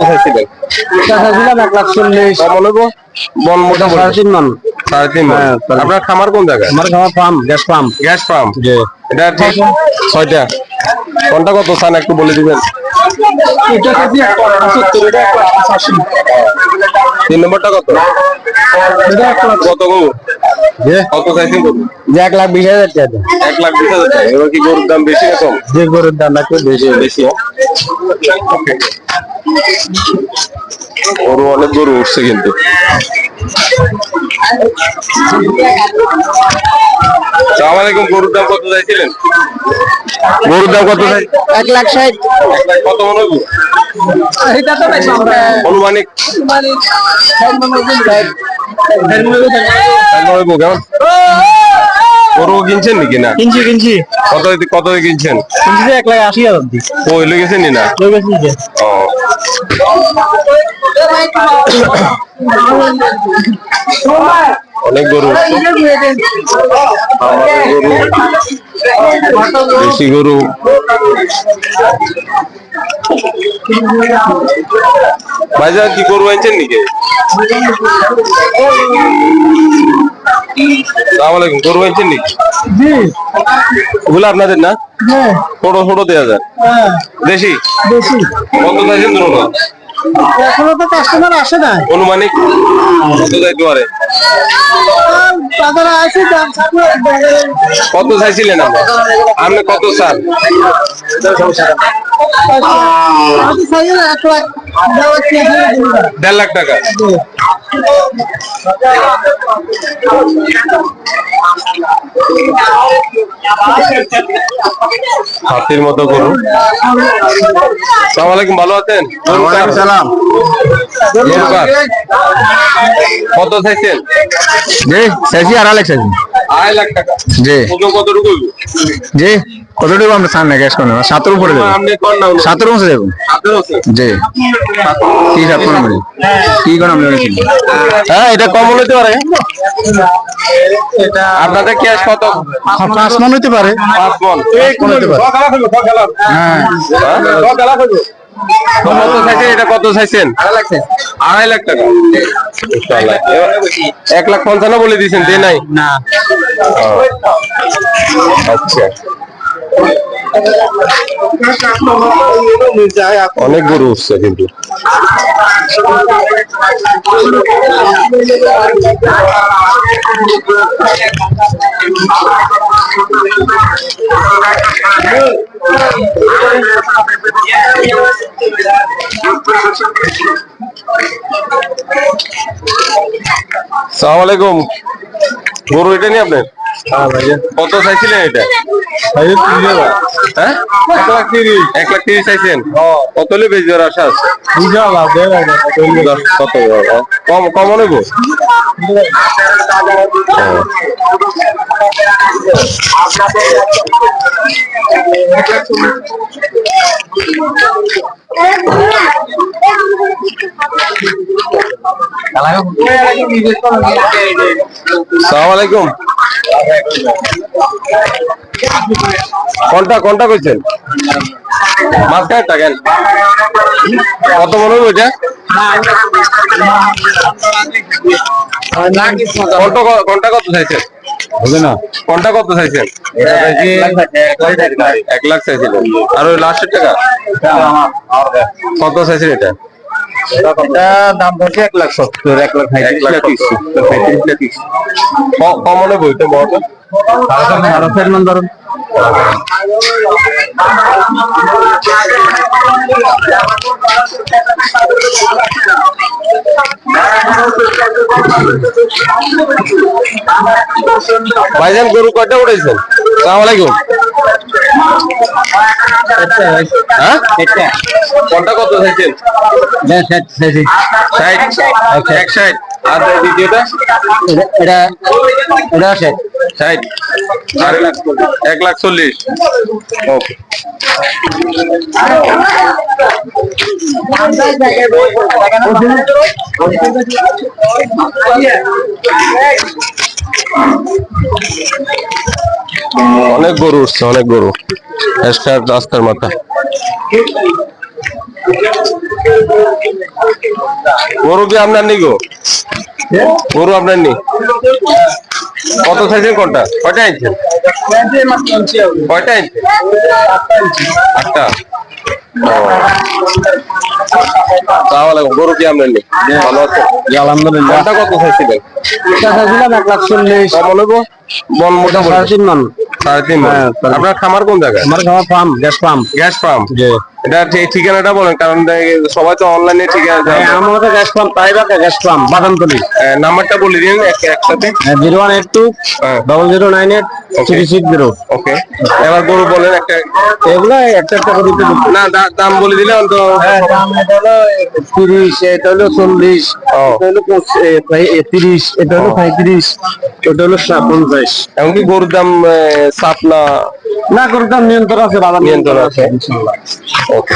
চাইছিলেন চাইছিলাম এক লাখ চল্লিশ। কমন মন মোটামুটি সাড়ে তিন মান। সাড়ে তিন মণ। হ্যাঁ, আপনার খামার কোন জায়গায়? আমার খামার farm gas farm. Gas farm? যে এটা ঠিক ছয়টা। কোনটা কত? চান একটু বলে দিবেন। তিন নম্বরটা কত? কত গো? কত চাইছেন যে এক লাখ বিশ হাজার টাকা। এক লাখ বিশ হাজার টাকা। এবার কি গরুর দাম বেশি না কম? যে গরুর দাম একটু বেশি। বেশি গরু অনেক গরু উঠছে কিন্তু। সালাম আলাইকুম গরুর দাম কত চাইছিলেন? গরুর দাম কত চাই? এক লাখ ষাট। কত মনে বেশি অনুমানিক। কেমন? গরু কিনছেন নাকি না? কিনছি কিনছি। কত কত কিনছেন? কিনছি যে এক লাখ আশি হাজার দি ও গেছেন না লই গেছি যে। ও। অনেক গরু গরু। দেশি গরু। ভাইজান কি গরু আনছেন নাকি? সালাম আলাইকুম গরু আনছেন নাকি জি। ওগুলো আপনাদের না? হ্যাঁ ছোট ছোট দেওয়া যায়। হ্যাঁ। দেশি? বেশি কত চাইছেন দুটো এখনও তো কাস্টমার আসে না অনুমানিক? কত যাইতে পারে? তাদের আছে দাম কত চাইছিলেন আমরা আপনি কত চান? দেড় লাখ টাকা। হাতির মতো গরু। সালাম আলাইকুম ভালো আছেন? সালাম। কত চাইছেন? জি চাইছি আড়াই লাখ চাইছি। আড়াই লাখ টাকা। জি। কতটুকু? হইব? আমরা গ্যাস করে সাতের উপরে দেবো। সাতের দেবো? জি। কি সাত কোন আমরা কি কোন আমরা হ্যাঁ এটা কম হতে পারে। আপনাদের ক্যাশ কত? পাঁচ মান। পারে। পাঁচ মন। হতে পারে। হ্যাঁ। কত চাইছেন? এটা কত চাইছেন? আড়াই লাখ টাকা। এক লাখ পঞ্চান্ন বলে দিয়েছেন দে নাই? না। আচ্ছা। অনেক গরু উঠছে কিন্তু। সালাম আলাইকুম। গরু এটা নিয়ে আপনার? কত চাইছিলেন এটা? হ্যাঁ এক লাখ তিরিশ। চাইছেন? কত হলে বেশি দেওয়ার আশা আছে কত হ্যাঁ? কম কম নেব? সালাম আলাইকুম। কোনটা কোনটা কইছেন? মাঝখানে থাকেন কত মনে হবে এটা? কোনটা কত চাইছেন হবে না? কোনটা কত চাইছেন এক লাখ চাইছিলেন আর ওই লাস্টের টাকা? কত চাইছেন এটা? এটা দাম ধরছে এক লাখ সত্তর এক লাখ এক লাখ সত্তর, পঁয়ত্রিশ লাখ তিরিশ। ক- কমনে বইতে বড়টা আরও ফের মান ধরুন ভাইজান গরু কয়টা উঠাইছেন? সালাম আলাইকুম। হ্যাঁ কোনটা কত চাইছেন ষাট ষাট আর দ্বিতীয়টা এটা এটা আছে ষাট আর এক লাখ চল্লিশ ওকে অনেক গরু উঠছে অনেক গরু। রাস্তার মাথা। গরু কি আপনার নি গো? গরু আপনার নি কত সাইজের কোনটা? কয়টা ইঞ্চি কয়টা ইঞ্চি আটটা। ও। গরু কি আপনার নি ভালো আছে? আলহামদুলিল্লাহ। কত চাইছিলেন চাইছিলাম এক লাখ চল্লিশ। গো? মন মোটা সাড়ে তিন মান। সাড়ে তিন মণ। হ্যাঁ, আপনার খামার কোন জায়গায়? আমার খামার farm gas pump gas pump জি। এটা ঠিক- ঠিকানাটা বলেন কারণ সবাই তো অনলাইনে ঠিকানা দেয়। আমার কাছে গ্যাস পাম্প তাই বা গ্যাস পাম্প বাদামতলি। নাম্বারটা বলে দিন একসাথে। জিরো ওয়ান এইট টু হ্যাঁ। Double zero nine eight three six zero. Okay এবার গরু বলেন একটা এগুলো একটা করে না দাম বলে দিলে হ্যাঁ দাম হলো তিরিশ এটা হলো চল্লিশ এটা হলো তিরিশ এটা হলো পঁয়ত্রিশ ওটা হলো পঞ্চাশ। এমনকি গরুর দাম সাপ না না করে দাম নিয়ন্ত্রণ আছে বাজার নিয়ন্ত্রণ আছে। ইনশাল্লাহ। ওকে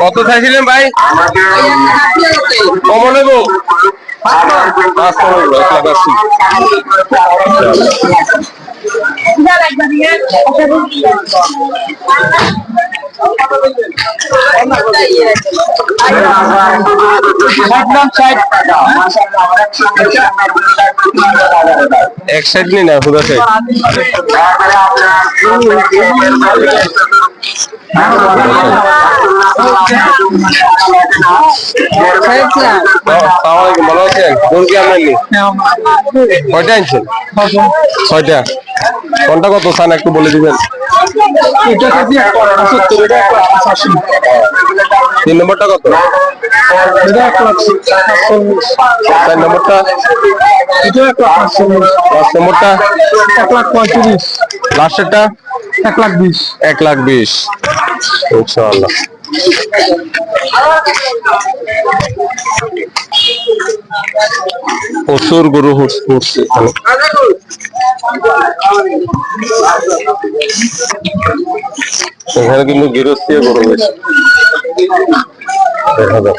কত চাইছিলেন ভাই? কমন নেব? কমন নেব এক সাইড নি না হুদা সাইড ছয়টা কোনটা কত? চান একটু বলে দিবেন তিন নম্বরটা কত চার নম্বরটা পাঁচ নম্বরটা এক লাখ পঁয়ত্রিশ লাস্টেরটা এক লাখ বিশ। এক লাখ বিশ। ইনশাআল্লাহ। প্রচুর গরু উঠছে এখানে। কিন্তু গৃহস্থী গরু বেশি। দেখা যাক।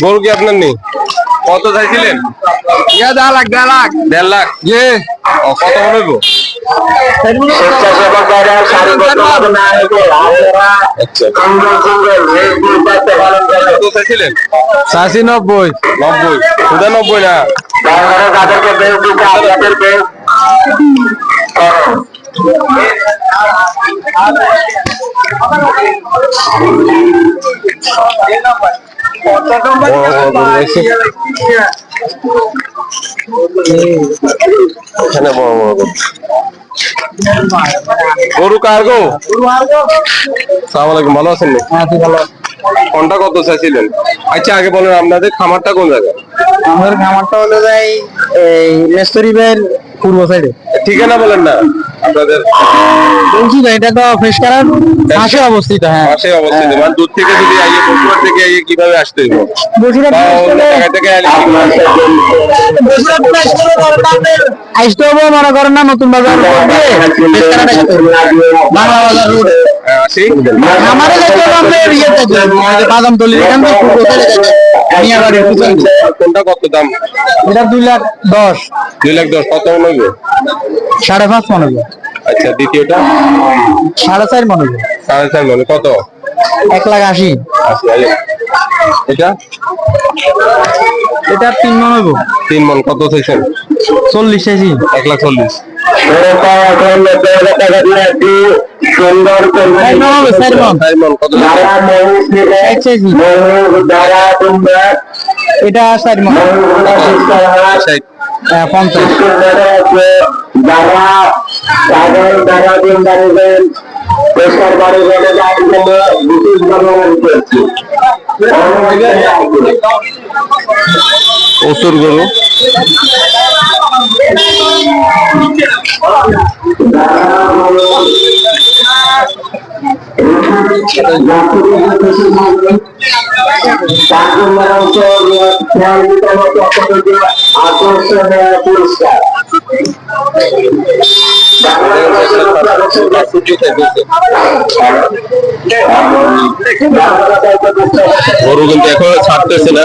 গরু কি আপনার নেই? কত চাইছিলেন? ইয়া লাখ দা লাখ। দেড় লাখ? যে কত হইব আচ্ছা। চাষি নব্বই। নব্বই। সুদা নব্বই না। এখানে বড় বড় গরু। কার গো? সালাম আলাইকুম ভালো আছেন নি? কোনটা কত চাইছিলেন? আচ্ছা আগে বলেন আপনাদের খামারটা কোন জায়গায়? আমাদের খামারটা হলো যাই এই নেস্তরি বের পূর্ব সাইডে ঠিকানা বলেন না। আপনাদের বলছি ভাই এটা তো ফ্রেশ কারার পাশে অবস্থিত হ্যাঁ। পাশে অবস্থিত। মানে দূর থেকে যদি আইয়ে বগুড়া থেকে আইয়ে কীভাবে আসতে হইব? বসিরহাট থেকে হবে? মনে করেন না নতুন বাজার রোড। বাংলা বাজার রোড হ্যাঁ, আমাদের বাদামতলি এখান থেকে দিয়ে। কোনটা কত দাম? এটা দুই লাখ দশ। দুই লাখ দশ কত মনে হইব সাড়ে পাঁচ মনে হবে। আচ্ছা দ্বিতীয়টা? সাড়ে চার মনে হবে। সাড়ে চার মানে কত? এক লাখ আশি। আশি এটা? এটা তিন মনে হবে তিন মন কত চাইছেন? চল্লিশ চাইছি। এক লাখ চল্লিশ। সুন্দর ষাট চাইছি দ্বারা তোমরা এটা চার মন ষাট হ্যাঁ, পঞ্চাশ যারা তাদের দ্বারা দিন দাঁড়িয়েছেন পেশার বাড়ি গেলে যাওয়ার জন্য বিশেষ ব্যবহার করছি প্রচুর গরু। গরু কিন্তু এখনও ছাড়তেছে না।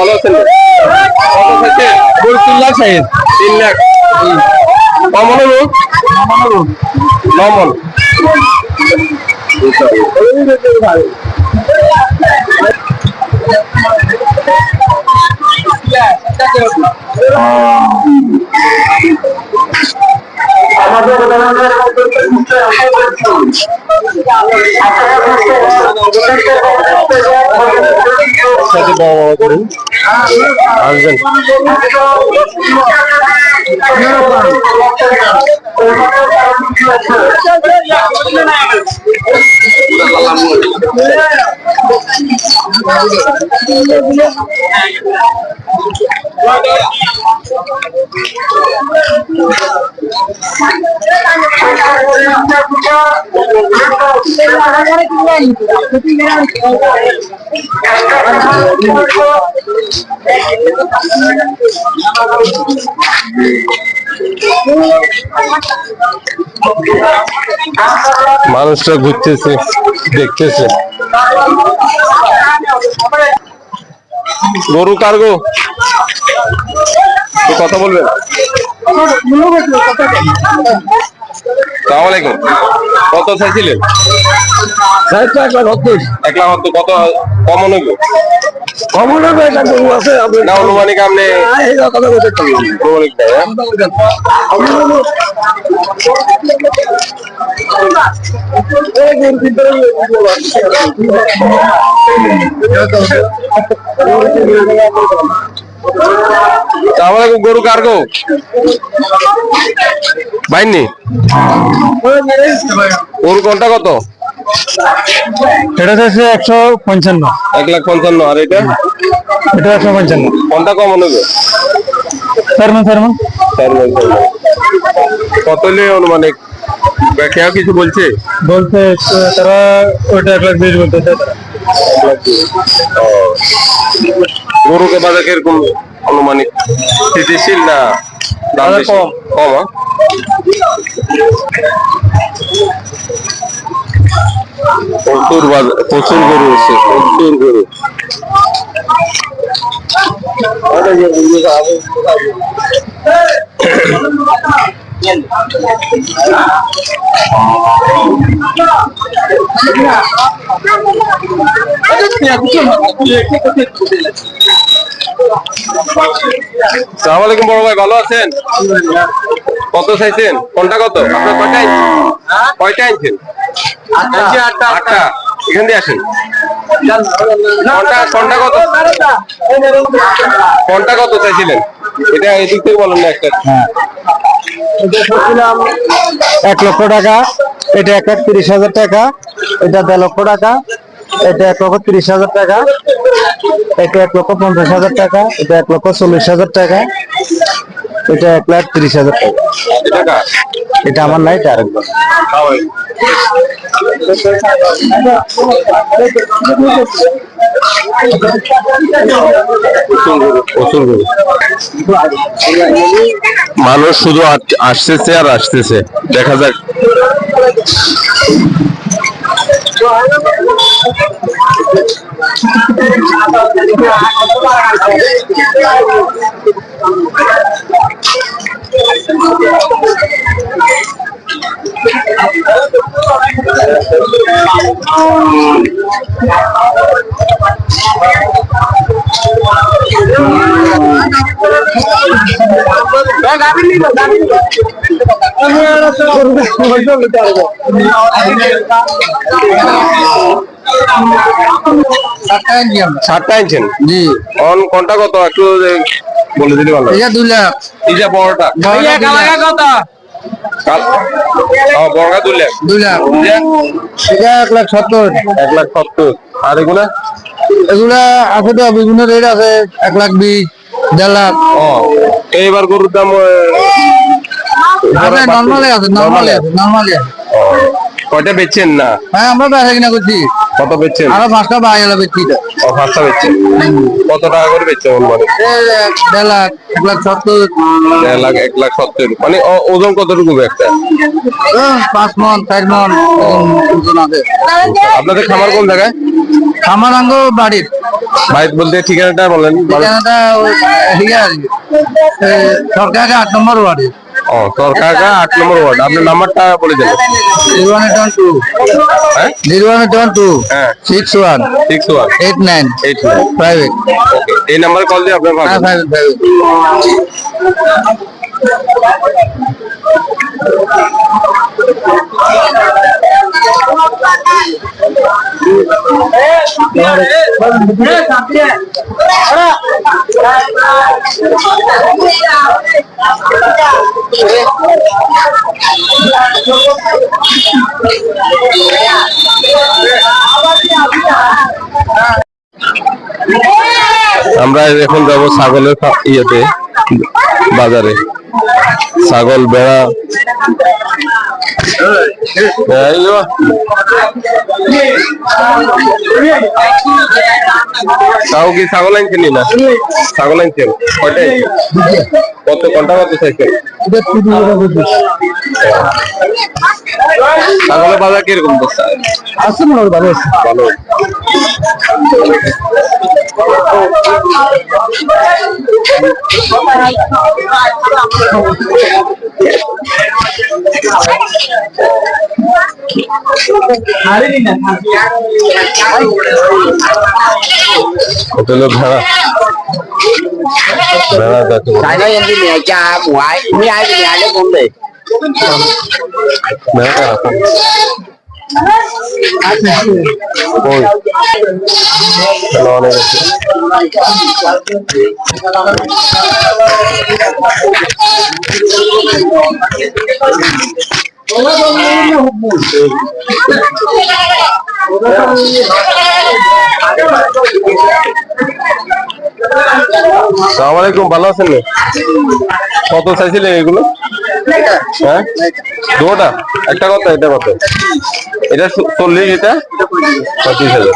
ভালো আছেন? তিন লাখ। সাইজ আসবেন মানুষরা ঘুরতেছে দেখতেছে। গরু কার্গো কথা বলবেন? সালাম আলাইকুম কত চাইছিলেন? এক লাখ হতো কত কমন হইব? কমন হবে এটা গরু আছে না অনুমানিক আপনি কথা বলতে অনুমানিক নাই, গরু কার্গো বাইনি গরু কোনটা কত? এটা হচ্ছে একশো পঞ্চান্ন। এক লাখ পঞ্চান্ন। আর এটা? এটা একশো পঞ্চান্ন। কোনটা হবে? চার পঞ্চান্ন। কত অনুমানিক কেউ কিছু বলছে? বলতে তারা ওইটা এক লাখ বিশ বলতেছে ও। গরুকে বাজার কীরকম অনুমানিক স্থিতিশীল না দাম? কম। কম হ্যাঁ? প্রচুর বাজার প্রচুর গরু হচ্ছে প্রচুর গরু সালাম আলাইকুম বড় ভাই ভালো আছেন? কত চাইছেন? কোনটা কত? আপনার কয়টা কয়টা আনছেন আটটা। এখান দিয়ে আসেন। কোনটা কোনটা কত? কোনটা কত চাইছিলেন? এটা এদিক থেকে বলেন না একটা। এক লক্ষ টাকা এটা এক লাখ তিরিশ হাজার টাকা এটা দেড় লক্ষ টাকা এটা এক লক্ষ তিরিশ হাজার টাকা। এটা এক লক্ষ পঞ্চাশ হাজার টাকা। এটা এক লক্ষ চল্লিশ হাজার টাকা। এটা এক লাখ তিরিশ হাজার টাকা। এটা আমার নাই এটা আরেকবার। মানুষ শুধু আসতেছে আর আসতেছে। দেখা যাক। গাড়ি নিল গাড়ি নিল সাতটা আনছেন? জি। অন কোনটা কত? একটু বলে দিলে ভালো এটা দুই লাখ। এই বড়টা। বড়টা দুই লাখ। কাল ও বড়টা দুই লাখ। দুই লাখ। এটা এক লাখ সত্তর। এক লাখ সত্তর। আর এগুলা? এগুলা আছে তো বিভিন্ন রেট আছে। এক লাখ বিশ দেড় লাখ। ও এইবার গরুর দাম আছে নর্মালি আছে নর্মালি আছে নর্মালি আছে। কয়টা বেচছেন না? হ্যাঁ আমরা বেচা কিনা করছি। কত বেচছেন? আরও পাঁচটা বেচছি। ও পাঁচটা বেচছেন। কত টাকা করে বেচছেন মানে দেড় লাখ এক লাখ সত্তর। দেড় লাখ এক লাখ সত্তর। মানে ওজন কতটুকু একটা পাঁচ মন চার মন ওজন আছে। আপনাদের খামার কোন জায়গায়? আমার আঙ্গ বাড়ির। বাইক বলতে ঠিকানাটা বলেন। ঠিকানাটা ঠিক আছে। সরকারকে আট নম্বর ওয়ার্ডে। ও সরকারটা আট নম্বর ওয়ার্ড আপনার নাম্বারটা বলে দেন। Zero one eight two. হ্যাঁ? Zero one eight two. হ্যাঁ। Six one six one eight nine eight nine private এই নাম্বারে কল দিয়ে আপনার হ্যাঁ প্রাইভেট প্রাইভেট আমরা এখন যাব ছাগলের ইয়েতে বাজারে। ছাগল বেড়া। তাও কি ছাগল আনছেন না? ছাগল আনছেন? কয়টাই কত ঘণ্টা কত চাইছেন ছাগলের বাজার কীরকম বস্তা আছে মনে হয় ভালো আছে। ভালো। কত লোক ভেড়া ভেড়া mấy ai đi nhà nó cũng đi. ভেড়া রাখো কই চলো অনেক আছে সালাম ভালো আছেন? নি? কত চাইছিলেন এগুলো? হ্যাঁ? দুটা একটা কত এটা কত এটা চ- চল্লিশ এটা পঁচিশ হাজার।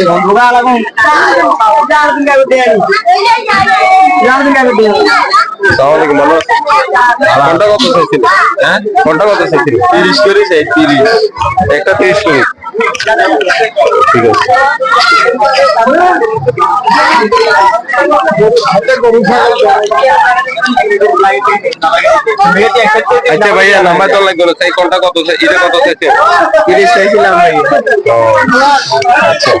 সালাম আলাইকুম ভালো কোনটা কত চাইছিলেন হ্যাঁ? কোনটা কত চাইছিলেন তিরিশ করে চাই তিরিশ। একটা তিরিশ করে। ঠিক আছে। আচ্ছা ভাইয়া নাম্বার তো লাগবে না সেই কোনটা কত এটা কত চাইছে? তিরিশ চাইছিলাম ভাই। আচ্ছা।